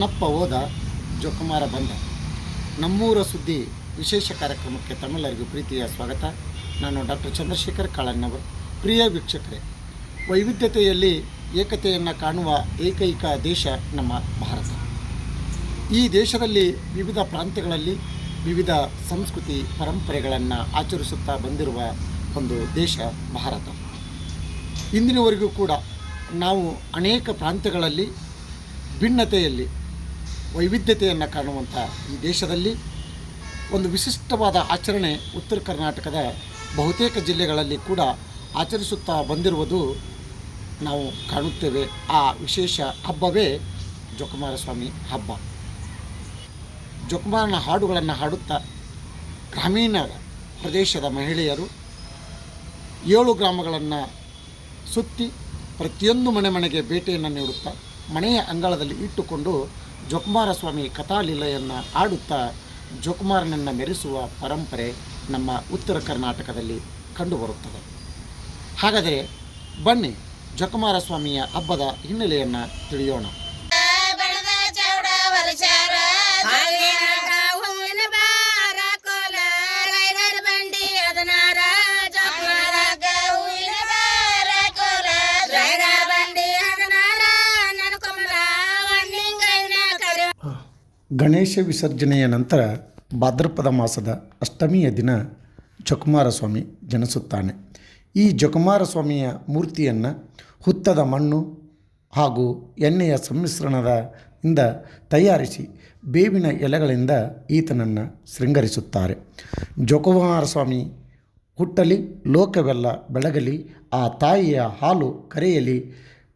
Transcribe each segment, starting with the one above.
ನಪ್ಪ ಹೋದ ಜೋಕುಮಾರ ಬಂದ. ನಮ್ಮೂರ ಸುದ್ದಿ ವಿಶೇಷ ಕಾರ್ಯಕ್ರಮಕ್ಕೆ ತಮ್ಮೆಲ್ಲರಿಗೂ ಪ್ರೀತಿಯ ಸ್ವಾಗತ. ನಾನು ಡಾಕ್ಟರ್ ಚಂದ್ರಶೇಖರ್ ಕಾಳಣ್ಣವರು. ಪ್ರಿಯ ವೀಕ್ಷಕರೇ, ವೈವಿಧ್ಯತೆಯಲ್ಲಿ ಏಕತೆಯನ್ನು ಕಾಣುವ ಏಕೈಕ ದೇಶ ನಮ್ಮ ಭಾರತ. ಈ ದೇಶದಲ್ಲಿ ವಿವಿಧ ಪ್ರಾಂತ್ಯಗಳಲ್ಲಿ ವಿವಿಧ ಸಂಸ್ಕೃತಿ ಪರಂಪರೆಗಳನ್ನು ಆಚರಿಸುತ್ತಾ ಬಂದಿರುವ ಒಂದು ದೇಶ ಭಾರತ. ಇಂದಿನವರೆಗೂ ಕೂಡ ನಾವು ಅನೇಕ ಪ್ರಾಂತ್ಯಗಳಲ್ಲಿ, ಭಿನ್ನತೆಯಲ್ಲಿ ವೈವಿಧ್ಯತೆಯನ್ನು ಕಾಣುವಂಥ ಈ ದೇಶದಲ್ಲಿ ಒಂದು ವಿಶಿಷ್ಟವಾದ ಆಚರಣೆ ಉತ್ತರ ಕರ್ನಾಟಕದ ಬಹುತೇಕ ಜಿಲ್ಲೆಗಳಲ್ಲಿ ಕೂಡ ಆಚರಿಸುತ್ತಾ ಬಂದಿರುವುದು ನಾವು ಕಾಣುತ್ತೇವೆ. ಆ ವಿಶೇಷ ಹಬ್ಬವೇ ಜೊಕುಮಾರಸ್ವಾಮಿ ಹಬ್ಬ. ಜೋಕುಮಾರನ ಹಾಡುಗಳನ್ನು ಹಾಡುತ್ತಾ ಗ್ರಾಮೀಣ ಪ್ರದೇಶದ ಮಹಿಳೆಯರು ಏಳು ಗ್ರಾಮಗಳನ್ನು ಸುತ್ತಿ ಪ್ರತಿಯೊಂದು ಮನೆ ಮನೆಗೆ ಭೇಟಿಯನ್ನು ನೀಡುತ್ತಾ ಮನೆಯ ಅಂಗಳದಲ್ಲಿ ಇಟ್ಟುಕೊಂಡು ಜೊಕುಮಾರಸ್ವಾಮಿ ಕಥಾಲೀಲೆಯನ್ನು ಆಡುತ್ತಾ ಜೋಕುಮಾರನನ್ನು ಮೆರೆಸುವ ಪರಂಪರೆ ನಮ್ಮ ಉತ್ತರ ಕರ್ನಾಟಕದಲ್ಲಿ ಕಂಡುಬರುತ್ತದೆ. ಹಾಗಾದರೆ ಬನ್ನಿ ಜೊಕುಮಾರಸ್ವಾಮಿಯ ಹಬ್ಬದ ಹಿನ್ನೆಲೆಯನ್ನು ತಿಳಿಯೋಣ. ಗಣೇಶ ವಿಸರ್ಜನೆಯ ನಂತರ ಭಾದ್ರಪದ ಮಾಸದ ಅಷ್ಟಮಿಯ ದಿನ ಜಕುಮಾರ ಸ್ವಾಮಿ ಜನಿಸುತ್ತಾನೆ. ಈ ಜಕುಮಾರ ಸ್ವಾಮಿಯ ಮೂರ್ತಿಯನ್ನು ಹುತ್ತದ ಮಣ್ಣು ಹಾಗೂ ಎಣ್ಣೆಯ ಸಮ್ಮಿಶ್ರಣದ ಇಂದ ತಯಾರಿಸಿ ಬೇವಿನ ಎಲೆಗಳಿಂದ ಈತನನ್ನು ಶೃಂಗರಿಸುತ್ತಾರೆ. ಜೊಕುಮಾರಸ್ವಾಮಿ ಹುಟ್ಟಲಿ, ಲೋಕವೆಲ್ಲ ಬೆಳಗಲಿ, ಆ ತಾಯಿಯ ಹಾಲು ಕರೆಯಲಿ,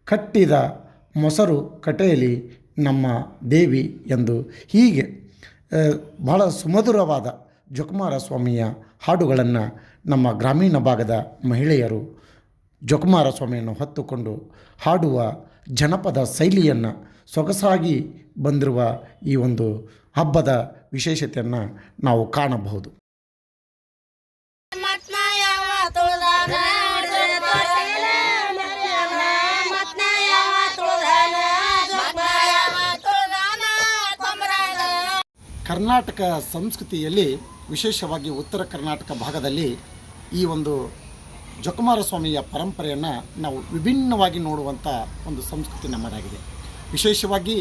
ಕಟ್ಟಿದ ಮೊಸರು ಕಟೆಯಲಿ ನಮ್ಮ ದೇವಿ ಎಂದು ಹೀಗೆ ಬಹಳ ಸುಮಧುರವಾದ ಜೊಕುಮಾರ ಸ್ವಾಮಿಯ ಹಾಡುಗಳನ್ನು ನಮ್ಮ ಗ್ರಾಮೀಣ ಭಾಗದ ಮಹಿಳೆಯರು ಜೊಕುಮಾರ ಸ್ವಾಮಿಯನ್ನು ಹೊತ್ತುಕೊಂಡು ಹಾಡುವ ಜನಪದ ಶೈಲಿಯನ್ನು ಸೊಗಸಾಗಿ ಬಂದಿರುವ ಈ ಒಂದು ಹಬ್ಬದ ವಿಶೇಷತೆಯನ್ನು ನಾವು ಕಾಣಬಹುದು. ಕರ್ನಾಟಕ ಸಂಸ್ಕೃತಿಯಲ್ಲಿ, ವಿಶೇಷವಾಗಿ ಉತ್ತರ ಕರ್ನಾಟಕ ಭಾಗದಲ್ಲಿ ಈ ಒಂದು ಜೊಕುಮಾರ ಸ್ವಾಮಿಯ ಪರಂಪರೆಯನ್ನು ನಾವು ವಿಭಿನ್ನವಾಗಿ ನೋಡುವಂಥ ಒಂದು ಸಂಸ್ಕೃತಿ ನಮ್ಮದಾಗಿದೆ. ವಿಶೇಷವಾಗಿ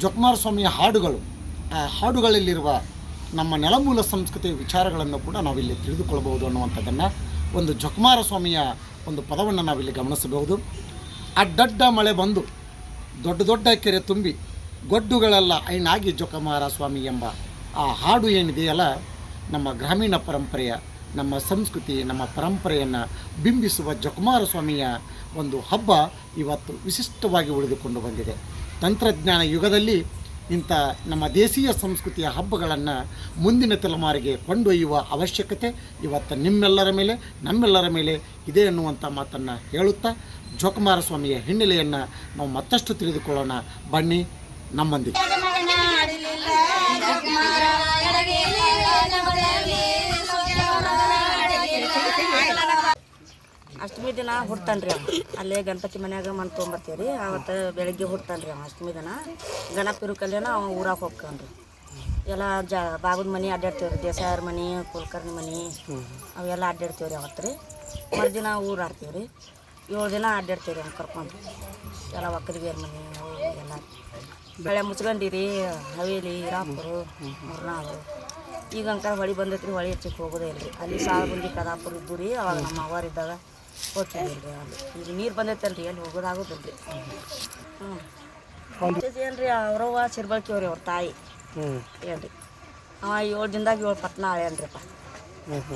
ಜೊಕುಮಾರಸ್ವಾಮಿಯ ಹಾಡುಗಳು, ಆ ಹಾಡುಗಳಲ್ಲಿರುವ ನಮ್ಮ ನೆಲಮೂಲ ಸಂಸ್ಕೃತಿಯ ವಿಚಾರಗಳನ್ನು ಕೂಡ ನಾವಿಲ್ಲಿ ತಿಳಿದುಕೊಳ್ಳಬಹುದು ಅನ್ನುವಂಥದ್ದನ್ನು ಒಂದು ಜೊಕುಮಾರಸ್ವಾಮಿಯ ಒಂದು ಪದವನ್ನು ನಾವಿಲ್ಲಿ ಗಮನಿಸಬಹುದು. ಅಡ್ಡಡ್ಡ ಮಳೆ ಬಂದು ದೊಡ್ಡ ದೊಡ್ಡ ಕೆರೆ ತುಂಬಿ ಗೊಡ್ಡುಗಳೆಲ್ಲ, ಐನಾಗಿ ಜೊಕಮಾರ ಸ್ವಾಮಿ ಎಂಬ ಆ ಹಾಡು ಏನಿದೆಯಲ್ಲ ನಮ್ಮ ಗ್ರಾಮೀಣ ಪರಂಪರೆಯ, ನಮ್ಮ ಸಂಸ್ಕೃತಿ, ನಮ್ಮ ಪರಂಪರೆಯನ್ನು ಬಿಂಬಿಸುವ ಜೊಕುಮಾರ ಸ್ವಾಮಿಯ ಒಂದು ಹಬ್ಬ ಇವತ್ತು ವಿಶಿಷ್ಟವಾಗಿ ಉಳಿದುಕೊಂಡು ಬಂದಿದೆ. ತಂತ್ರಜ್ಞಾನ ಯುಗದಲ್ಲಿ ಇಂಥ ನಮ್ಮ ದೇಶೀಯ ಸಂಸ್ಕೃತಿಯ ಹಬ್ಬಗಳನ್ನು ಮುಂದಿನ ತಲೆಮಾರಿಗೆ ಕೊಂಡೊಯ್ಯುವ ಅವಶ್ಯಕತೆ ಇವತ್ತು ನಿಮ್ಮೆಲ್ಲರ ಮೇಲೆ, ನಮ್ಮೆಲ್ಲರ ಮೇಲೆ ಇದೆ ಅನ್ನುವಂಥ ಮಾತನ್ನು ಹೇಳುತ್ತಾ, ಜೋಕುಮಾರ ಸ್ವಾಮಿಯ ಹಿನ್ನೆಲೆಯನ್ನು ನಾವು ಮತ್ತಷ್ಟು ತಿಳಿದುಕೊಳ್ಳೋಣ. ಬನ್ನಿ ಆಡಲಿಲ್ಲ ಅಷ್ಟಮಿ ದಿನ ಹುಡ್ತಾನ್ರಿ ಅವ. ಅಲ್ಲೇ ಗಣಪತಿ ಮನ್ಯಾಗ ಮನ್ ತೊಗೊಂಬರ್ತೀವಿ ರೀ ಅವತ್ತು ಬೆಳಗ್ಗೆ ಹುಡ್ತಾನ್ರಿ ಅವ ಅಷ್ಟಮಿ ದಿನ. ಗಣಪಿರು ಕಲ್ಯಾಣ ಅವ ಊರಾಗ ಹೋಗ್ತಾನ್ರಿ. ಎಲ್ಲ ಜ ಬಾಬುದ ಮನೆ ಅಡ್ಡಾಡ್ತೀವಿ ರೀ ದೇಸಾಯರ ಮನೆ, ಕುಲಕರ್ಣಿ ಮನೆ, ಅವೆಲ್ಲ ಅಡ್ಡಾಡ್ತೀವಿ ರೀ ಅವತ್ತು ರೀ ಮರುದಿನ ಊರು ಆಡ್ತೀವಿ ರೀ ಏಳು ದಿನ ಅಡ್ಡಾಡ್ತೀವಿ ರೀ ಕರ್ಕೊಂಡು. ಎಲ್ಲ ಒಕ್ಕಲಿಗೇರ್ ಮನೆ ಅವು ಬೆಳೆ ಮುಚ್ಕೊಂಡಿರಿ ಹವೇಲಿ ಹಿರಾಪುರ ಮುರ್ನಾಳು ಈಗ ಅಂಕಾರ ಹೊಳಿ ಬಂದೈತ್ರಿ ಹೊಳಿ ಹೆಚ್ಚಕ್ಕೆ ಹೋಗೋದೇ ಇಲ್ರಿ ಅಲ್ಲಿ ಅಲ್ಲಿ ಬಂದು ಕದಾಪುರ ಇದ್ದು ರೀ ಅವಾಗ ನಮ್ಮ ಅವ್ವಾರು ಇದ್ದಾಗ ಹೋಗ್ತಿದ್ವಿ ರೀ ಅಲ್ಲಿ. ಈಗ ನೀರು ಬಂದೈತಲ್ರಿ ಅಲ್ಲಿ ಹೋಗೋದಾಗೋದಿಲ್ಲ ರೀ ಹ್ಞೂ ಏನು ರೀ ಅವ್ರವ್ವ ಸಿರ್ಬಳ್ಕಿ ಅವ್ರಿ ಅವ್ರ ತಾಯಿ. ಏನು ರೀ ಅವ ಏಳು ದಿನದಾಗ ಏಳು ಪಟ್ನ ಏನ್ರಿಪ್ಪ.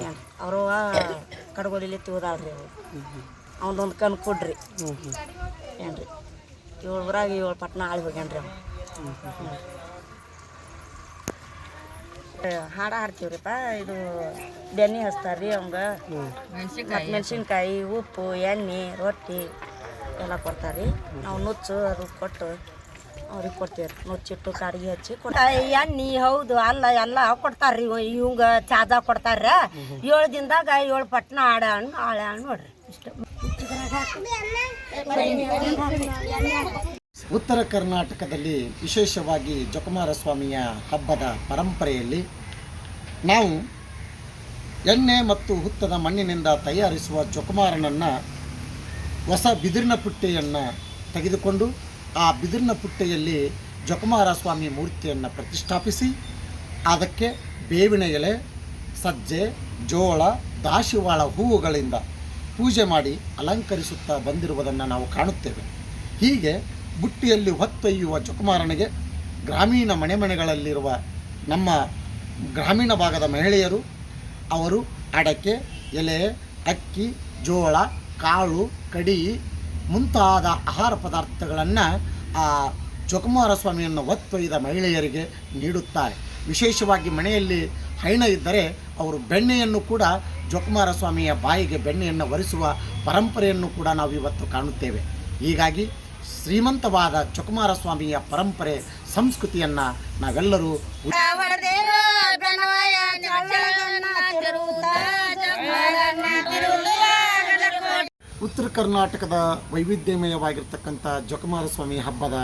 ಏನು ಅವ್ರವ್ವ ಕಡ್ಗೋಲಿಲಿ ತಿಳ್ದಾಳ್ರಿ ಅವ್ರು. ಅವನೊಂದು ಕಣ್ಣು ಕೊಡ್ರಿ. ಏನು ರೀ ಏಳು ಊರಾಗ ಏಳು ಪಟ್ನ ಆಳಿ ಹೋಗ್ಯಾನ್ರಿ ಅವ ಹಾಡ ಹಾಡ್ತೀವ್ರಿಪ್ಪ ಇದು ಬೆಣ್ಣೆ ಹಚ್ತಾರ್ರಿ ಅವಂಗ. ಮತ್ತು ಮೆಣಸಿನ್ಕಾಯಿ ಉಪ್ಪು ಎಣ್ಣೆ ರೊಟ್ಟಿ ಎಲ್ಲ ಕೊಡ್ತಾರೆ ನಾವು ನುಚ್ಚು ಅದು ಕೊಟ್ಟು ಅವ್ರಿಗೆ ಕೊಡ್ತೀವಿ ನುಚ್ಚಿಟ್ಟು ಕಾರಿಗೆ ಹಚ್ಚಿ ಕೊಡ್ತಾರೆ ಎಣ್ಣೆ ಹೌದು ಅಲ್ಲ ಎಲ್ಲ ಕೊಡ್ತಾರ್ರಿ ಇವಂಗ ಚಾದ ಕೊಡ್ತಾರ. ಏಳು ದಿನದಾಗ ಏಳು ಪಟ್ನ ಆಡ ಹಣ್ಣು ಆಳೆ ಹಣ್ಣು ನೋಡ್ರಿ. ಇಷ್ಟು. ಉತ್ತರ ಕರ್ನಾಟಕದಲ್ಲಿ ವಿಶೇಷವಾಗಿ ಜೊಕುಮಾರ ಸ್ವಾಮಿಯ ಹಬ್ಬದ ಪರಂಪರೆಯಲ್ಲಿ ನಾವು ಎಣ್ಣೆ ಮತ್ತು ಹುತ್ತದ ಮಣ್ಣಿನಿಂದ ತಯಾರಿಸುವ ಜೊಕುಮಾರನನ್ನು ಹೊಸ ಬಿದಿರಿನ ಪುಟ್ಟೆಯನ್ನು ತೆಗೆದುಕೊಂಡು ಆ ಬಿದಿರಿನ ಪುಟ್ಟೆಯಲ್ಲಿ ಜೊಕುಮಾರ ಸ್ವಾಮಿ ಮೂರ್ತಿಯನ್ನು ಪ್ರತಿಷ್ಠಾಪಿಸಿ, ಅದಕ್ಕೆ ಬೇವಿನ ಎಲೆ, ಸಜ್ಜೆ, ಜೋಳ ದಾಶಿವಾಳ ಹೂವುಗಳಿಂದ ಪೂಜೆ ಮಾಡಿ ಅಲಂಕರಿಸುತ್ತಾ ಬಂದಿರುವುದನ್ನು ನಾವು ಕಾಣುತ್ತೇವೆ. ಹೀಗೆ ಬುಟ್ಟಿಯಲ್ಲಿ ಹೊತ್ತೊಯ್ಯುವ ಚುಕುಮಾರನಿಗೆ ಗ್ರಾಮೀಣ ಮನೆ ಮನೆಗಳಲ್ಲಿರುವ ನಮ್ಮ ಗ್ರಾಮೀಣ ಭಾಗದ ಮಹಿಳೆಯರು, ಅವರು ಅಡಕೆ, ಎಲೆ, ಅಕ್ಕಿ, ಜೋಳ, ಕಾಳು, ಕಡಿ ಮುಂತಾದ ಆಹಾರ ಪದಾರ್ಥಗಳನ್ನು ಆ ಜೊಕುಮಾರ ಸ್ವಾಮಿಯನ್ನು ಹೊತ್ತೊಯ್ದ ಮಹಿಳೆಯರಿಗೆ ನೀಡುತ್ತಾರೆ. ವಿಶೇಷವಾಗಿ ಮನೆಯಲ್ಲಿ ಹೈಣ ಇದ್ದರೆ ಅವರು ಬೆಣ್ಣೆಯನ್ನು ಕೂಡ ಜೊಕುಮಾರ ಸ್ವಾಮಿಯ ಬಾಯಿಗೆ ಬೆಣ್ಣೆಯನ್ನು ಒರೆಸುವ ಪರಂಪರೆಯನ್ನು ಕೂಡ ನಾವು ಇವತ್ತು ಕಾಣುತ್ತೇವೆ. ಹೀಗಾಗಿ ಶ್ರೀಮಂತವಾದ ಚಕುಮಾರ ಸ್ವಾಮಿಯ ಪರಂಪರೆ, ಸಂಸ್ಕೃತಿಯನ್ನು ನಾವೆಲ್ಲರೂ ಉತ್ತರ ಕರ್ನಾಟಕದ ವೈವಿಧ್ಯಮಯವಾಗಿರ್ತಕ್ಕಂಥ ಜೊಕುಮಾರ ಸ್ವಾಮಿ ಹಬ್ಬದ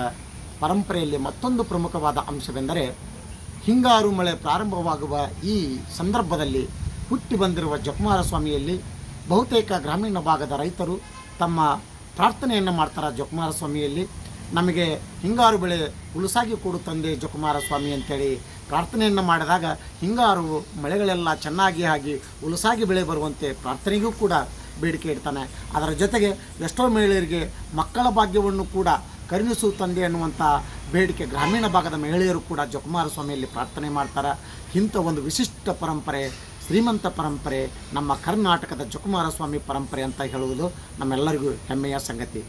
ಪರಂಪರೆಯಲ್ಲಿ ಮತ್ತೊಂದು ಪ್ರಮುಖವಾದ ಅಂಶವೆಂದರೆ, ಹಿಂಗಾರು ಮಳೆ ಪ್ರಾರಂಭವಾಗುವ ಈ ಸಂದರ್ಭದಲ್ಲಿ ಹುಟ್ಟಿ ಬಂದಿರುವ ಜೊಕುಮಾರ ಸ್ವಾಮಿಯಲ್ಲಿ ಬಹುತೇಕ ಗ್ರಾಮೀಣ ಭಾಗದ ರೈತರು ತಮ್ಮ ಪ್ರಾರ್ಥನೆಯನ್ನು ಮಾಡ್ತಾರೆ ಜೊಕುಮಾರ ಸ್ವಾಮಿಯಲ್ಲಿ ನಮಗೆ ಹಿಂಗಾರು ಬೆಳೆ ಉಲುಸಾಗಿ ಕೊಡು ತಂದೆ ಜೊಕುಮಾರ ಸ್ವಾಮಿ ಅಂತೇಳಿ ಪ್ರಾರ್ಥನೆಯನ್ನು ಮಾಡಿದಾಗ ಹಿಂಗಾರು ಮಳೆಗಳೆಲ್ಲ ಚೆನ್ನಾಗಿ ಆಗಿ ಉಲುಸಾಗಿ ಬೆಳೆ ಬರುವಂತೆ ಪ್ರಾರ್ಥನೆಗೂ ಕೂಡ ಬೇಡಿಕೆ ಇಡ್ತಾನೆ. ಅದರ ಜೊತೆಗೆ ಎಷ್ಟೋ ಮಹಿಳೆಯರಿಗೆ ಮಕ್ಕಳ ಭಾಗ್ಯವನ್ನು ಕೂಡ ಕರುಣಿಸು ತಂದೆ ಅನ್ನುವಂಥ ಬೇಡಿಕೆ ಗ್ರಾಮೀಣ ಭಾಗದ ಮಹಿಳೆಯರು ಕೂಡ ಜೊಕುಮಾರ ಸ್ವಾಮಿಯಲ್ಲಿ ಪ್ರಾರ್ಥನೆ ಮಾಡ್ತಾರೆ. ಇಂಥ ಒಂದು ವಿಶಿಷ್ಟ ಪರಂಪರೆ ಶ್ರೀಮಂತ ಪರಂಪರೆ, ನಮ್ಮ ಕರ್ನಾಟಕದ ಜಕುಮಾರ ಸ್ವಾಮಿ ಪರಂಪರೆ ಅಂತ ಹೇಳುವುದು ನಮ್ಮೆಲ್ಲರಿಗೂ ಹೆಮ್ಮೆಯ ಸಂಗತಿ.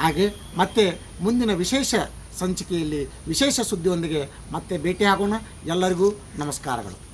ಹಾಗೆ ಮತ್ತೆ ಮುಂದಿನ ವಿಶೇಷ ಸಂಚಿಕೆಯಲ್ಲಿ ವಿಶೇಷ ಸುದ್ದಿಯೊಂದಿಗೆ ಮತ್ತೆ ಭೇಟಿಯಾಗೋಣ. ಎಲ್ಲರಿಗೂ ನಮಸ್ಕಾರಗಳು.